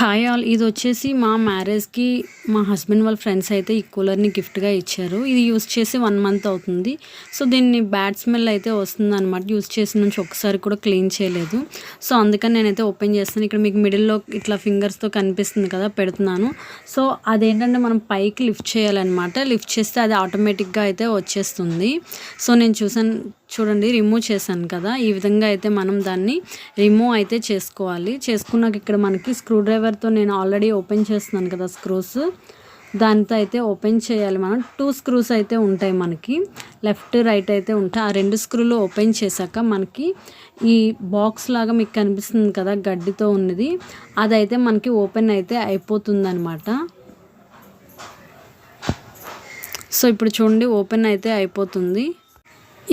Hi all. ఇది వచ్చేసి మా మ్యారేజ్కి మా హస్బెండ్ వాళ్ళ ఫ్రెండ్స్ అయితే ఈ కూలర్ని గిఫ్ట్గా ఇచ్చారు. ఇది యూస్ చేసి వన్ మంత్ అవుతుంది. సో దీన్ని బ్యాడ్ స్మెల్ అయితే వస్తుంది అనమాట యూస్ చేసిన నుంచి ఒకసారి కూడా క్లీన్ చేయలేదు. సో అందుకని నేనైతే ఓపెన్ చేస్తాను. ఇక్కడ మీకు మిడిల్లో ఇట్లా ఫింగర్స్తో కనిపిస్తుంది కదా పెడుతున్నాను. సో అదేంటంటే మనం పైకి లిఫ్ట్ చేయాలన్నమాట. లిఫ్ట్ చేస్తే అది ఆటోమేటిక్గా అయితే వచ్చేస్తుంది. సో నేను చూసాను చూడండి రిమూవ్ చేశాను కదా. ఈ విధంగా అయితే మనం దాన్ని రిమూవ్ అయితే చేసుకోవాలి. చేసుకున్నాక ఇక్కడ మనకి స్క్రూ డ్రైవర్తో నేను ఆల్రెడీ ఓపెన్ చేస్తున్నాను కదా స్క్రూస్ దానితో అయితే ఓపెన్ చేయాలి మనం. టూ స్క్రూస్ అయితే ఉంటాయి మనకి. లెఫ్ట్ రైట్ అయితే ఉంటాయి. ఆ రెండు స్క్రూలు ఓపెన్ చేశాక మనకి ఈ బాక్స్ లాగా మీకు కనిపిస్తుంది కదా గడ్డితో ఉన్నది. అదైతే మనకి ఓపెన్ అయితే అయిపోతుంది సో ఇప్పుడు చూడండి ఓపెన్ అయితే అయిపోతుంది.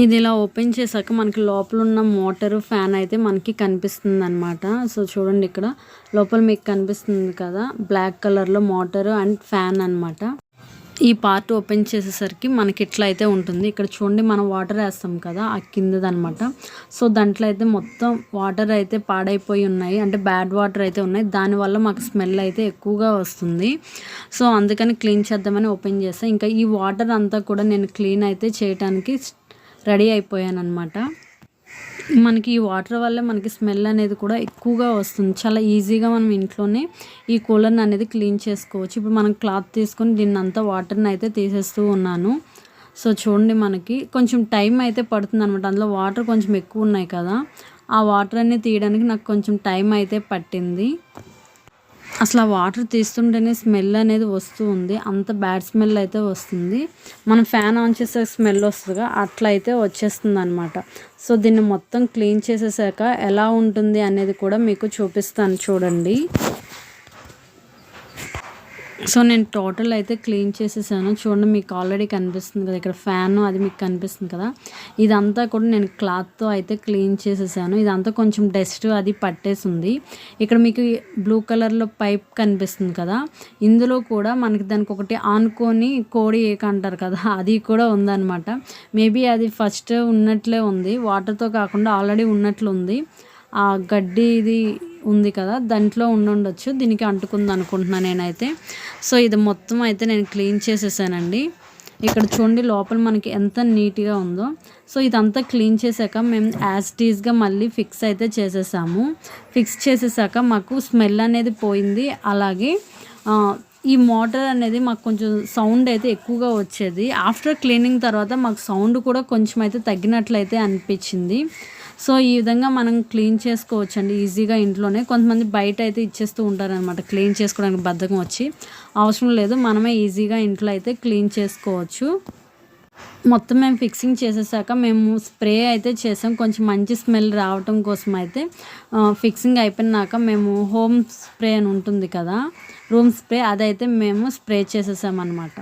ఇది ఇలా ఓపెన్ చేశాక మనకి లోపల ఉన్న మోటార్ ఫ్యాన్ అయితే మనకి కనిపిస్తుంది అనమాట సో చూడండి ఇక్కడ లోపల మీకు కనిపిస్తుంది కదా బ్లాక్ కలర్లో మోటార్ అండ్ ఫ్యాన్ అనమాట ఈ పార్ట్ ఓపెన్ చేసేసరికి మనకి ఇట్లా అయితే ఉంటుంది. ఇక్కడ చూడండి మనం వాటర్ వేస్తాం కదా ఆ కిందదనమాట సో దాంట్లో అయితే మొత్తం వాటర్ అయితే పాడైపోయి ఉన్నాయి. అంటే బ్యాడ్ వాటర్ అయితే ఉన్నాయి. దానివల్ల మాకు స్మెల్ అయితే ఎక్కువగా వస్తుంది. సో అందుకని క్లీన్ చేద్దామని ఓపెన్ చేస్తాను ఇంకా ఈ వాటర్ అంతా కూడా నేను క్లీన్ అయితే చేయడానికి రెడీ అయిపోయాను అనమాట మనకి ఈ వాటర్ వల్ల మనకి స్మెల్ అనేది కూడా ఎక్కువగా వస్తుంది. చాలా ఈజీగా మనం ఇంట్లోనే ఈ కూలర్ని అనేది క్లీన్ చేసుకోవచ్చు. ఇప్పుడు మనం క్లాత్ తీసుకొని దీన్ని అంతా వాటర్ని అయితే తీసేస్తూ ఉన్నాను. సో చూడండి మనకి కొంచెం టైం అయితే పడుతుంది అనమాట అందులో వాటర్ కొంచెం ఎక్కువ ఉన్నాయి కదా. ఆ వాటర్ అన్ని తీయడానికి నాకు కొంచెం టైం అయితే పట్టింది. అసలు ఆ వాటర్ తీస్తుంటేనే స్మెల్ అనేది వస్తూ ఉంది. అంత బ్యాడ్ స్మెల్ అయితే వస్తుంది. మనం ఫ్యాన్ ఆన్ చేసే స్మెల్ వస్తుందిగా అట్లా అయితే వచ్చేస్తుంది అనమాట సో దీన్ని మొత్తం క్లీన్ చేసేసాక ఎలా ఉంటుంది అనేది కూడా మీకు చూపిస్తాను చూడండి. సో నేను టోటల్ అయితే క్లీన్ చేసేసాను. చూడండి మీకు ఆల్రెడీ కనిపిస్తుంది కదా ఇక్కడ ఫ్యాన్ అది మీకు కనిపిస్తుంది కదా. ఇదంతా కూడా నేను క్లాత్తో అయితే క్లీన్ చేసేసాను. ఇదంతా కొంచెం డస్ట్ అది పట్టేసింది. ఇక్కడ మీకు బ్లూ కలర్లో పైప్ కనిపిస్తుంది కదా. ఇందులో కూడా మనకి దానికి ఒకటి ఆనుకొని కోడి ఏకంటారు కదా అది కూడా ఉందన్నమాట. మేబీ అది ఫస్ట్ ఉన్నట్లే ఉంది. వాటర్తో కాకుండా ఆల్రెడీ ఉన్నట్లు ఉంది. ఆ గడ్డి ఇది ఉంది కదా దాంట్లో ఉండుండొచ్చు. దీనికి అంటుకుంది అనుకుంటున్నాను నేనైతే. సో ఇది మొత్తం అయితే నేను క్లీన్ చేసేసానండి. ఇక్కడ చూడండి లోపల మనకి ఎంత నీట్గా ఉందో. సో ఇదంతా క్లీన్ చేశాక మేము యాజ్ టీజ్గా మళ్ళీ ఫిక్స్ అయితే చేసేసాము. ఫిక్స్ చేసేసాక మాకు స్మెల్ అనేది పోయింది. అలాగే ఈ మోటార్ అనేది మాకు కొంచెం సౌండ్ అయితే ఎక్కువగా వచ్చేది. ఆఫ్టర్ క్లీనింగ్ తర్వాత మాకు సౌండ్ కూడా కొంచెం అయితే తగ్గినట్లయితే అనిపించింది. సో ఈ విధంగా మనం క్లీన్ చేసుకోవచ్చండి ఈజీగా ఇంట్లోనే. కొంతమంది బయట అయితే ఇచ్చేస్తూ ఉంటారనమాట క్లీన్ చేసుకోవడానికి బద్ధకం వచ్చి. అవసరం లేదు మనమే ఈజీగా ఇంట్లో అయితే క్లీన్ చేసుకోవచ్చు. మొత్తం మేము ఫిక్సింగ్ చేసేసాక మేము స్ప్రే అయితే చేసాం. కొంచెం మంచి స్మెల్ రావటం కోసం అయితే ఫిక్సింగ్ అయిపోయినాక మేము హోమ్ స్ప్రే అని ఉంటుంది కదా రూమ్ స్ప్రే అదైతే మేము స్ప్రే చేసేసామన్నమాట.